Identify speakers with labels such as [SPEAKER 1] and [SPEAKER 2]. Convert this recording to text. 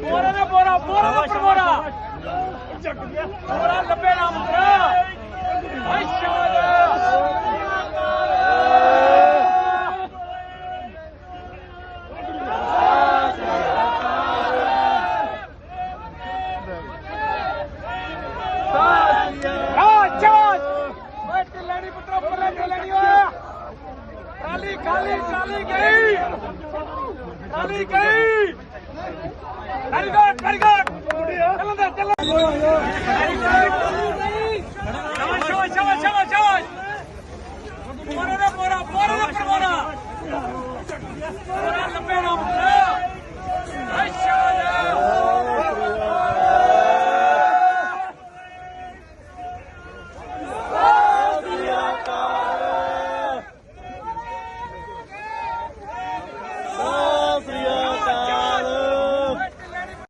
[SPEAKER 1] ਬੋਰਾ ਨੇ ਬੋਰਾ ਬੋਰਾ ਦਾ ਬੋਰਾ ਬੋਰਾ ਲੱਭੇ ਨਾ ਮੁੰਡਾ ਹਾਏ ਸ਼ਾਬਾਸ਼। काली काली गई काली गई वेरी गुड वेरी गुड चलो दे चलो वेरी गुड शाबाश शाबाश शाबाश शाबाश मोरा मोरा मोरा मोरा